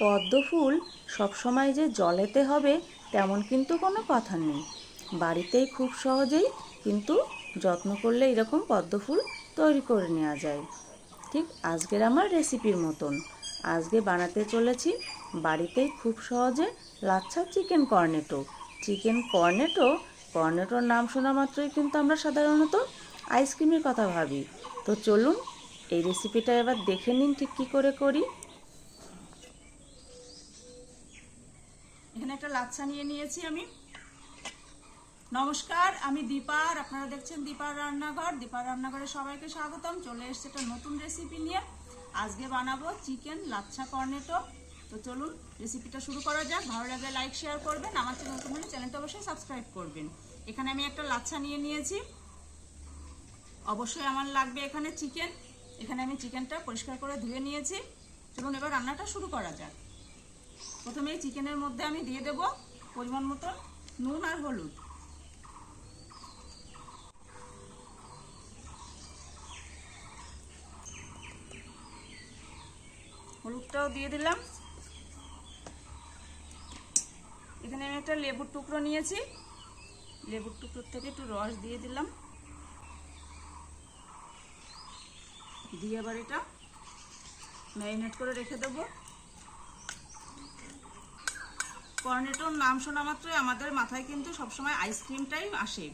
পদ্ম ফুল সবসময় যে জলেতে হবে তেমন কিন্তু কোনো কথা নেই। বাড়িতেই খুব সহজেই কিন্তু যত্ন করলে এরকম পদ্ম ফুল তৈরি করে নেওয়া যায়। ঠিক আজকের আমার রেসিপির মতন। আজকে বানাতে চলেছি বাড়িতেই খুব সহজে লাচ্ছা চিকেন কর্নেটো। চিকেন কর্নেটো, কর্নেটোর নাম শোনা মাত্রই কিন্তু আমরা সাধারণত আইসক্রিমের কথা ভাবি। তো চলুন এই রেসিপিটা এবার দেখে নিন ঠিক কী করে করি। এখানে একটা লাচ্ছা নিয়ে নিয়েছি আমি। নমস্কার, আমি দীপার আপনারা দেখছেন দীপার রান্নাঘর। দীপার রান্নাঘরে সবাইকে স্বাগতম। চলে এসছে একটা নতুন রেসিপি নিয়ে। আজকে বানাবো চিকেন লাচ্ছা কর্নেটো তো চলুন রেসিপিটা শুরু করা যাক। ভালো লাগলে লাইক শেয়ার করবেন। আমার চ্যানেল নতুন চ্যানেলটা অবশ্যই সাবস্ক্রাইব করবেন। এখানে আমি একটা লাচ্ছা নিয়ে নিয়েছি। অবশ্যই আমার লাগবে এখানে চিকেন এখানে আমি চিকেনটা পরিষ্কার করে ধুয়ে নিয়েছি। চলুন এবার রান্নাটা শুরু করা যাক। প্রথমে চিকেনের মধ্যে আমি দিয়ে দেব পরিমাণ মতো নুন আর হলুদ। হলুদটাও দিয়ে দিলাম। এখানে আমি একটা লেবুর টুকরো নিয়েছি। লেবুর টুকরোর থেকে একটু রস দিয়ে দিলাম। দিয়ে আবার এটা ম্যারিনেট করে রেখে দেবো। কর্নেটোর নাম শোনা মাত্রই আমাদের মাথায় কিন্তু সবসময় আইসক্রিমটাই আসে।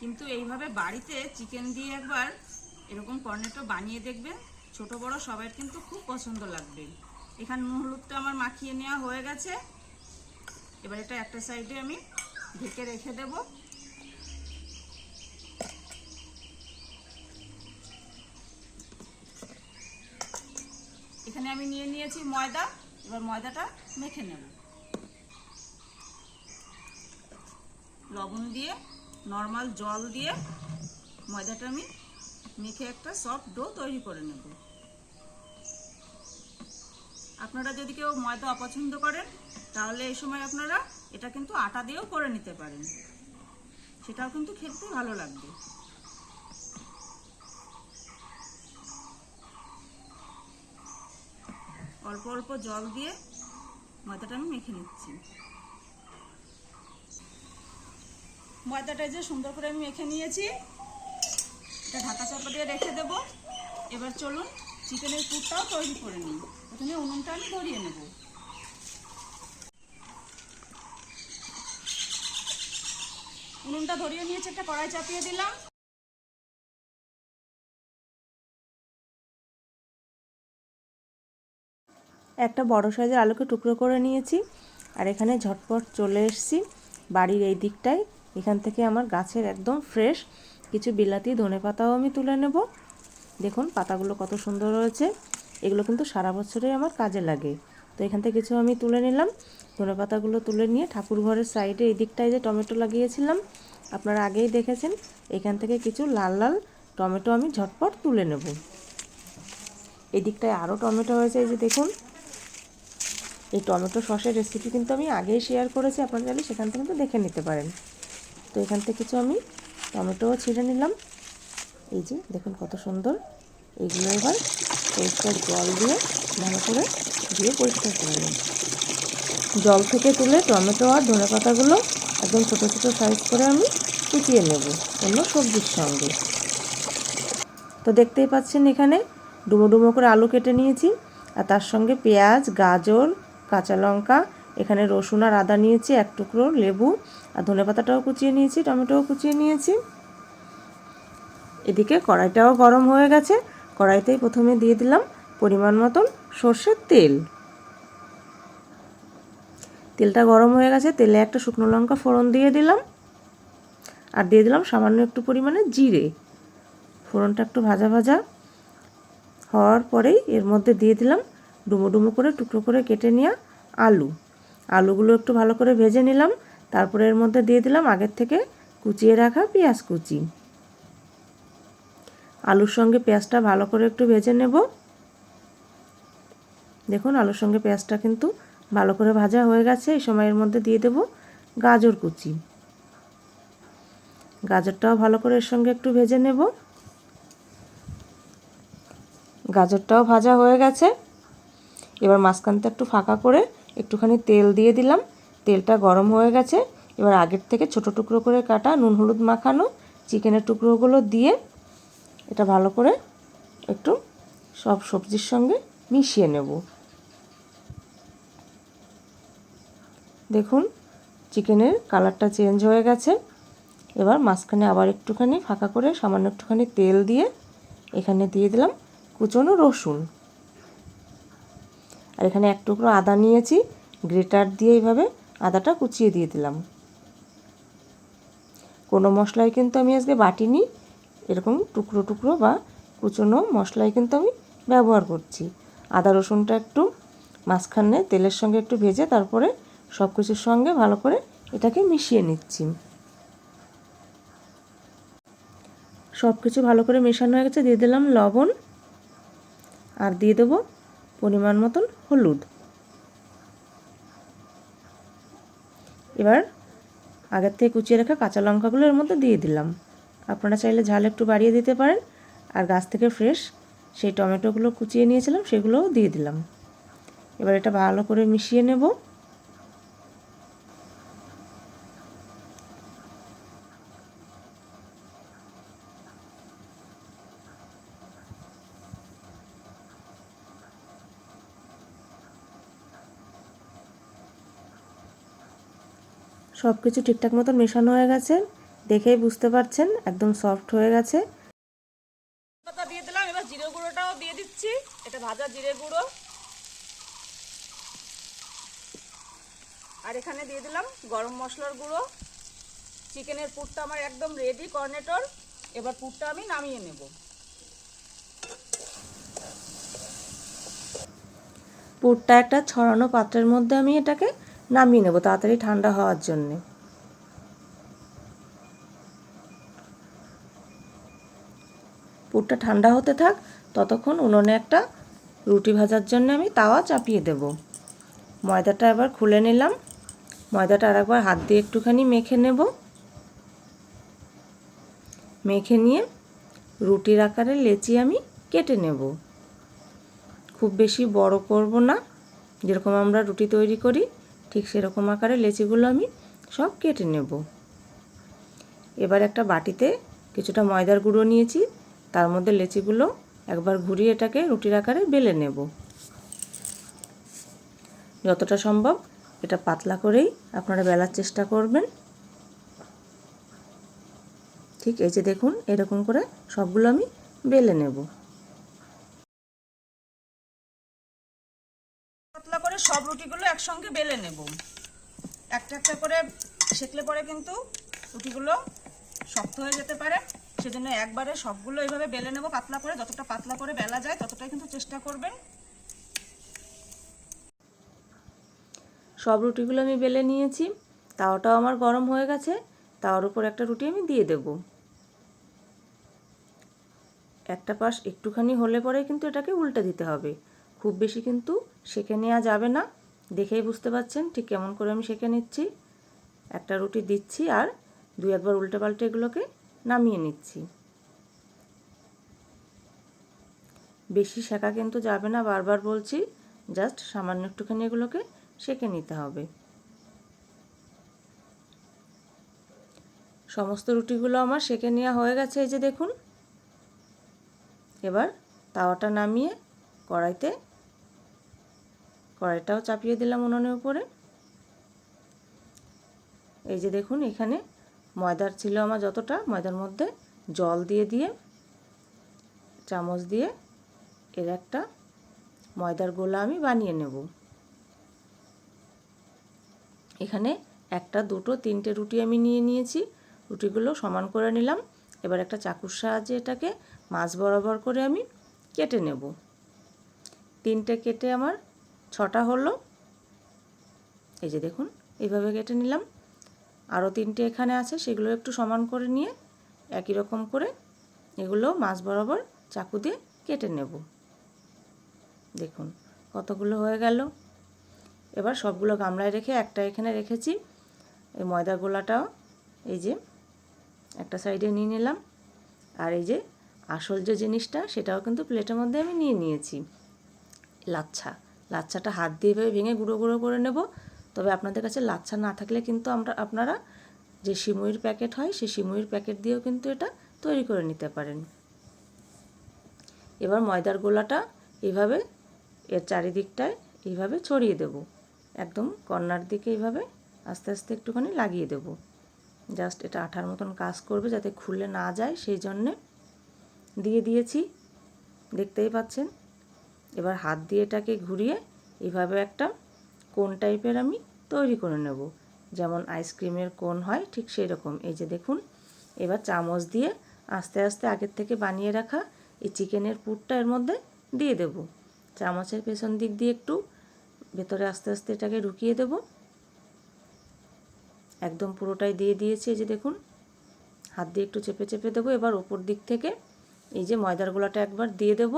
কিন্তু এইভাবে বাড়িতে চিকেন দিয়ে একবার এরকম কর্নেটো বানিয়ে দেখবেন, ছোট বড় সবার কিন্তু খুব পছন্দ লাগবে। এখানে নুন হলুদটা আমার মাখিয়ে নেওয়া হয়ে গেছে। এবার এটা একটা সাইডে আমি ঢেকে রেখে দেব। এখানে আমি নিয়ে নিয়েছি ময়দা, এবার ময়দাটা মেখে নেব। লবণ দিয়ে নর্মাল জল দিয়ে ময়দাটা আমি মেখে একটা সফট ডো তৈরি করে নেব। আপনারা যদি কেউ ময়দা অপছন্দ করেন, তাহলে এই সময় আপনারা এটা কিন্তু আটা দিয়েও করে নিতে পারেন। সেটাও কিন্তু খেতে ভালো লাগবে। অল্প অল্প জল দিয়ে ময়দাটা আমি মেখে নিচ্ছি। ময়দাটা যে সুন্দর করে আমি মেখে নিয়েছি। এটা ঢাকা চাপা দিয়ে রেখে দেব। এবার চলুন চিকেনের পুরটাও তৈরি করে নিই। প্রথমে উনুনটা আমি ধরিয়ে নেব। উনুনটা ধরিয়ে নিয়েছি, একটা কড়াই চাপিয়ে দিলাম। একটা বড় সাইজের আলুকে টুকরো করে নিয়েছি। আর এখানে ঝটপট চলে এসেছি বাড়ির এই দিকটায়। এখান থেকে আমার গাছের একদম ফ্রেশ কিছু বিলাতি, ধনে পাতাও আমি তুলে নেব। দেখুন পাতাগুলো কত সুন্দর রয়েছে এগুলো কিন্তু সারা বছরই আমার কাজে লাগে। তো এখান থেকে কিছু আমি তুলে নিলাম। ধনে পাতাগুলো তুলে নিয়ে ঠাকুর ঘরের সাইডে এই দিকটায় যে টমেটো লাগিয়েছিলাম, আপনারা আগেই দেখেছেন, এখান থেকে কিছু লাল লাল টমেটো আমি ঝটপট তুলে নেব। এই দিকটায় আরও টমেটো হয়েছে, এই যে দেখুন। এই টমেটো সসের রেসিপি কিন্তু আমি আগেই শেয়ার করেছি, আপনারা চাইলে সেখান থেকে কিন্তু দেখে নিতে পারেন। তো এখান থেকে কিছু আমি টমেটোও ছিঁড়ে নিলাম। এই যে, দেখুন কত সুন্দর। এইগুলো এবার পরিষ্কার জল দিয়ে, ভালো করে দিয়ে পরিষ্কার করে নিন। জল থেকে তুলে টমেটো আর ধনে পাতাগুলো একদম ছোটো ছোটো সাইজ করে আমি কুচিয়ে নেব অন্য সবজির সঙ্গে। তো দেখতেই পাচ্ছেন এখানে ডুমো ডুমো করে আলু কেটে নিয়েছি। আর তার সঙ্গে পেঁয়াজ, গাজর, কাঁচা লঙ্কা এখানে রসুন আর আদা নিয়েছি, এক টুকরো লেবু আর ধনে পাতাটাও কুচিয়ে নিয়েছি, টমেটোও কুচিয়ে নিয়েছি। এদিকে কড়াইটাও গরম হয়ে গেছে, কড়াইতেই প্রথমে দিয়ে দিলাম পরিমাণ মতন সর্ষের তেল। তেলটা গরম হয়ে গেছে, তেলে একটা শুকনো লঙ্কা ফোড়ন দিয়ে দিলাম। আর দিয়ে দিলাম সামান্য একটু পরিমাণে জিরে। ফোড়নটা একটু ভাজা ভাজা হওয়ার পরেই এর মধ্যে দিয়ে দিলাম ডুমো ডুমো করে টুকরো করে কেটে নেওয়া আলু। আলুগুলো একটু ভালো করে ভেজে নিলাম। তারপরে এর মধ্যে দিয়ে দিলাম আগের থেকে কুচিয়ে রাখা পেঁয়াজ কুচি। আলুর সঙ্গে পেঁয়াজটা ভালো করে একটু ভেজে নেব। দেখুন, আলুর সঙ্গে পেঁয়াজটা কিন্তু ভালো করে ভাজা হয়ে গেছে। এই সময়ের মধ্যে দিয়ে দেব গাজর কুচি। গাজরটাও ভালো করে এর সঙ্গে একটু ভেজে নেব। গাজরটাও ভাজা হয়ে গেছে। এবার মাঝখানটা একটু ফাঁকা করে একটুখানি তেল দিয়ে দিলাম। তেলটা গরম হয়ে গেছে। এবার আগের থেকে ছোট টুকরো করে কাটা নুন, হলুদ মাখানো চিকেনের টুকরোগুলো দিয়ে এটা ভালো করে একটু সব সবজির সঙ্গে মিশিয়ে নেব। দেখুন, চিকেনের কালারটা চেঞ্জ হয়ে গেছে। এবার মাঝখানে আবার একটুখানি ফাঁকা করে সামান্য একটুখানি তেল দিয়ে এখানে দিয়ে দিলাম কুচনো রসুন। এখানে এক টুকরো আদা নিয়েছি, গ্রেটার দিয়ে এইভাবে আদাটা কুচিয়ে দিয়ে দিলাম। কোনো মশলাই কিন্তু আমি আজকে বাটিনি, এরকম টুকরো টুকরো বা কুচনো মশলাই কিন্তু আমি ব্যবহার করছি। আদা রসুনটা একটু মাঝখানে তেলের সঙ্গে একটু ভেজে তারপরে সব কিছুর সঙ্গে ভালো করে এটাকে মিশিয়ে নিচ্ছি। সব কিছু ভালো করে মেশানো হয়ে গেছে, দিয়ে দিলাম লবণ। আর দিয়ে দেবো পরিমাণ মতন হলুদ। এবার আগের থেকে কুচিয়ে রাখা কাঁচা লঙ্কাগুলো এর মধ্যে দিয়ে দিলাম। আপনারা চাইলে ঝাল একটু বাড়িয়ে দিতে পারেন। আর গাছ থেকে ফ্রেশ সেই টমেটোগুলো কুচিয়ে নিয়েছিলাম, সেগুলোও দিয়ে দিলাম। এবার এটা ভালো করে মিশিয়ে নেব। সব কিছু ঠিকঠাক মতন মেশানো হয়ে গেছে। দেখেই বুঝতে পারছেন একদম সফট হয়ে গেছে। পাতা দিয়ে দিলাম এবার জিরে গুঁড়োটাও দিয়ে দিচ্ছি। এটা ভাজা জিরে গুঁড়ো। আর এখানে দিয়ে দিলাম গরম মশলার গুঁড়ো। চিকেনের পুরটা আমার একদম রেডি কর্নেটর এবার পুরটা আমি নামিয়ে নেব। পুরটা একটা ছড়ানো পাত্রের মধ্যে আমি এটাকে নামিয়ে নেব তাড়াতাড়ি ঠান্ডা হওয়ার জন্যে। পুরটা ঠান্ডা হতে থাক, ততক্ষণ উনুনে একটা রুটি ভাজার জন্য আমি তাওয়া চাপিয়ে দেব। ময়দাটা এবার খুলে নিলাম। ময়দাটা আরেকবার হাত দিয়ে একটুখানি মেখে নেব। মেখে নিয়ে রুটির আকারে লেচি আমি কেটে নেব। খুব বেশি বড় করব না, যেরকম আমরা রুটি তৈরি করি। ঠিক সেরকম আকারে লেচিগুলো আমি সব কেটে নেব। এবার একটা বাটিতে কিছুটা ময়দার গুঁড়ো নিয়েছি, তার মধ্যে লেচিগুলো একবার ঘুরিয়ে এটাকে রুটির আকারে বেলে নেব। যতটা সম্ভব এটা পাতলা করেই আপনারা বেলার চেষ্টা করবেন। ঠিক এই যে দেখুন, এরকম করে সবগুলো আমি বেলে নেব। একসঙ্গে বেলে নেব। একটা একটা করে সেকলে পরে কিন্তু রুটিগুলো শক্ত হয়ে যেতে পারে। সেজন্য একবারে সবগুলো এইভাবে বেলে নেব পাতলা করে। যতটা পাতলা করে বেলা যায়, ততটাই কিন্তু চেষ্টা করবেন। সব রুটিগুলো আমি বেলে নিয়েছি। তাওটাও আমার গরম হয়ে গেছে। তাওয়ার উপর একটা রুটি আমি দিয়ে দেব। একটা পাশ একটুখানি হলে পরে কিন্তু এটাকে উল্টে দিতে হবে। খুব বেশি কিন্তু সেঁকে নেওয়া যাবে না। দেখেই বুঝতে পারছেন ঠিক কেমন করে আমি সেঁকে নিচ্ছি। একটা রুটি দিচ্ছি আর দুই একবার উল্টে পাল্টে এগুলোকে নামিয়ে নিচ্ছি। বেশি শেখা কিন্তু যাবে না, বারবার বলছি, জাস্ট সামান্য একটুখানি এগুলোকে সেঁকে নিতে হবে। সমস্ত রুটিগুলো আমার সেঁকে নেওয়া হয়ে গেছে এই যে দেখুন। এবার তাওয়াটা নামিয়ে কড়াইতে কড়াইটাও চাপিয়ে দিলাম উনুনের উপরে। এই যে দেখুন, এখানে ময়দার ছিল আমার যতটা, ময়দার মধ্যে জল দিয়ে দিয়ে, চামচ দিয়ে এর একটা ময়দার গোলা আমি বানিয়ে নেব। এখানে একটা, দুটো, তিনটে রুটি আমি নিয়ে নিয়েছি। রুটিগুলো সমান করে নিলাম। এবার একটা চাকুর সাহায্যে এটাকে মাছ বরাবর করে আমি কেটে নেব। তিনটে কেটে আমার ছটা হলো। এই যে দেখুন, এইভাবে কেটে নিলাম। আরও তিনটে এখানে আছে, সেগুলো একটু সমান করে নিয়ে একই রকম করে এগুলো মাছ বরাবর চাকু দিয়ে কেটে নেব। দেখুন, কতগুলো হয়ে গেল। এবার সবগুলো গামলায় রেখে একটা এখানে রেখেছি। এই ময়দা গোলাটাও এই যে একটা সাইডে নিয়ে নিলাম। আর এই যে আসল যে জিনিসটা, সেটাও কিন্তু প্লেটের মধ্যে আমি নিয়ে নিয়েছি। লাচ্ছা। লাচ্ছাটা হাত দিয়ে এভাবে ভেঙে গুঁড়ো গুঁড়ো করে নেব। তবে আপনাদের কাছে লাচ্ছা না থাকলে কিন্তু আমরা, আপনারা যে সিমুইর প্যাকেট হয়, সেই সিমুইর প্যাকেট দিয়েও কিন্তু এটা তৈরি করে নিতে পারেন। এবার ময়দার গোলাটা এইভাবে এর চারিদিকটায় এইভাবে ছড়িয়ে দেব। একদম কর্নার দিকে এইভাবে আস্তে আস্তে একটুখানি লাগিয়ে দেব। জাস্ট এটা আঠার মতন কাজ করবে যাতে খুলে না যায়, সেই জন্যে দিয়ে দিয়েছি। দেখতেই পাচ্ছেন? এবার হাত দিয়ে এটাকে ঘুরিয়ে এভাবে একটা কোন টাইপের আমি তৈরি করে নেব। যেমন আইসক্রিমের কোন হয় ঠিক সেই রকম এই যে দেখুন, এবার চামচ দিয়ে আস্তে আস্তে আগের থেকে বানিয়ে রাখা এই চিকেনের পুরটা এর মধ্যে দিয়ে দেব। চামচের পেছন দিক দিয়ে একটু ভেতরে আস্তে আস্তে এটাকে ঢুকিয়ে দেব। একদম পুরোটাই দিয়ে দিয়েছি। এই যে দেখুন, হাত দিয়ে একটু চেপে চেপে দেবো। এবার ওপর দিক থেকে এই যে ময়দার গোলাটা একবার দিয়ে দেব।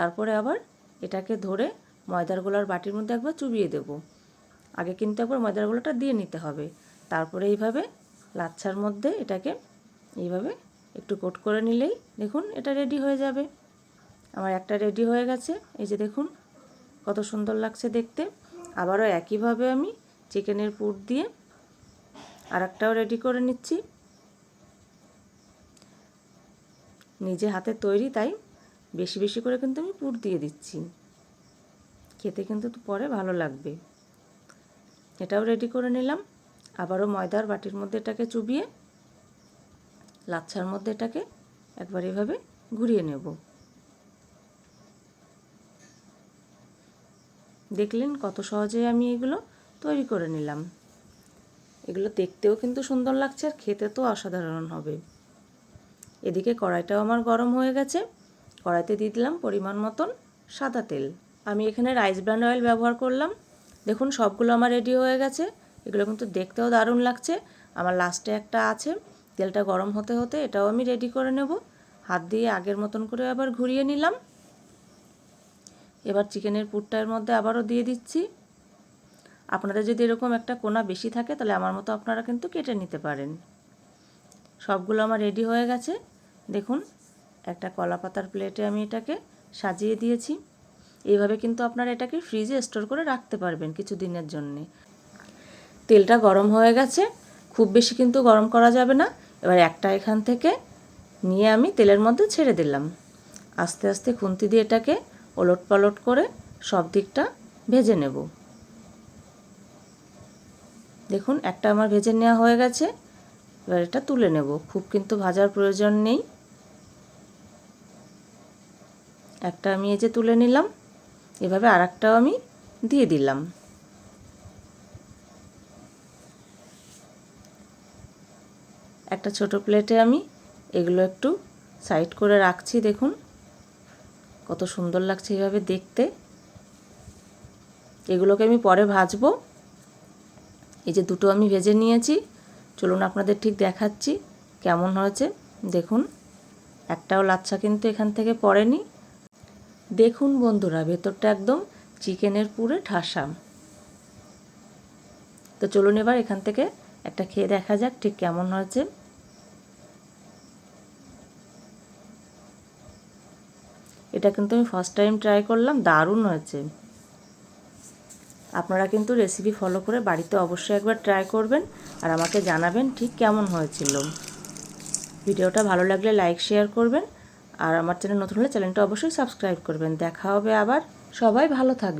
তারপরে আবার এটাকে ধরে ময়দার গোলার বাটির মধ্যে একবার চুবিয়ে দেব। আগে কিন্তু একবার ময়দার গোলাটা দিয়ে নিতে হবে। তারপরে এইভাবে লাচ্ছার মধ্যে এটাকে এইভাবে একটু কোট করে নিলেই দেখুন এটা রেডি হয়ে যাবে। আমার একটা রেডি হয়ে গেছে। এই যে দেখুন, কত সুন্দর লাগছে দেখতে। আবারও একইভাবে আমি চিকেনের পুর দিয়ে আর একটাও রেডি করে নিচ্ছি। নিজে হাতে তৈরি, তাই বেশি বেশি করে কিন্তু আমি পুর দিয়ে দিচ্ছি। খেতে কিন্তু পরে ভালো লাগবে। এটাও রেডি করে নিলাম। আবারও ময়দার বাটির মধ্যে এটাকে চুবিয়ে, লাচ্ছার মধ্যে এটাকে একবার এভাবে ঘুরিয়ে নেব। দেখলেন কত সহজে আমি এগুলো তৈরি করে নিলাম। এগুলো দেখতেও কিন্তু সুন্দর লাগছে আর খেতে তো অসাধারণ হবে। এদিকে কড়াইটাও আমার গরম হয়ে গেছে। কড়াইতে দিয়ে দিলাম পরিমাণ মতন সাদা তেল। আমি এখানে রাইস ব্র্যান্ড অয়েল ব্যবহার করলাম। দেখুন, সবগুলো আমার রেডি হয়ে গেছে। এগুলো কিন্তু দেখতেও দারুণ লাগছে। আমার লাস্টে একটা আছে। তেলটা গরম হতে হতে এটাও আমি রেডি করে নেব। হাত দিয়ে আগের মতন করে আবার ঘুরিয়ে নিলাম। এবার চিকেনের পুরটার মধ্যে আবারও দিয়ে দিচ্ছি। আপনাদের যদি এরকম একটা কোনা বেশি থাকে, তাহলে আমার মতো আপনারা কিন্তু কেটে নিতে পারেন। সবগুলো আমার রেডি হয়ে গেছে। দেখুন একটা কলা পাতার প্লেটে আমি এটাকে সাজিয়ে দিয়েছি। এইভাবে কিন্তু আপনারা এটাকে ফ্রিজে স্টোর করে রাখতে পারবেন কিছু দিনের জন্যে। তেলটা গরম হয়ে গেছে, খুব বেশি কিন্তু গরম করা যাবে না। এবার একটা এখান থেকে নিয়ে আমি তেলের মধ্যে ছেড়ে দিলাম। আস্তে আস্তে খুন্তি দিয়ে এটাকে ওলট পালট করে সব দিকটা ভেজে নেব। দেখুন, একটা আমার ভেজে নেওয়া হয়ে গেছে। এবার এটা তুলে নেব। খুব কিন্তু ভাজার প্রয়োজন নেই। একটা আমি এই যে তুলে নিলাম, এভাবে আর একটাও আমি দিয়ে দিলাম। একটা ছোট প্লেটে আমি এগুলো একটু সাইড করে রাখছি, দেখুন। কত সুন্দর লাগছে এইভাবে দেখতে। এগুলোকে আমি পরে ভাজবো। এই যে দুটো আমি ভেজে নিয়েছি। চলুন আপনাদের ঠিক দেখাচ্ছি কেমন হয়েছে। দেখুন, একটাও লাচ্ছা কিন্তু এখান থেকে পড়েনি। দেখুন বন্ধুরা, ভেতরটা একদম চিকেনের পুরে ঠাসা। তো চলুন এবার এখান থেকে একটা খেয়ে দেখা যাক ঠিক কেমন হয়েছে। এটা কিন্তু আমি ফার্স্ট টাইম ট্রাই করলাম, দারুণ হয়েছে। আপনারা কিন্তু রেসিপি ফলো করে বাড়িতে অবশ্যই একবার ট্রাই করবেন আর আমাকে জানাবেন ঠিক কেমন হয়েছিল। ভিডিওটা ভালো লাগলে লাইক শেয়ার করবেন। আর আমার চ্যানেল নতুন হলে চ্যানেলটা অবশ্যই সাবস্ক্রাইব করবেন। দেখা হবে আবার। সবাই ভালো থাকবে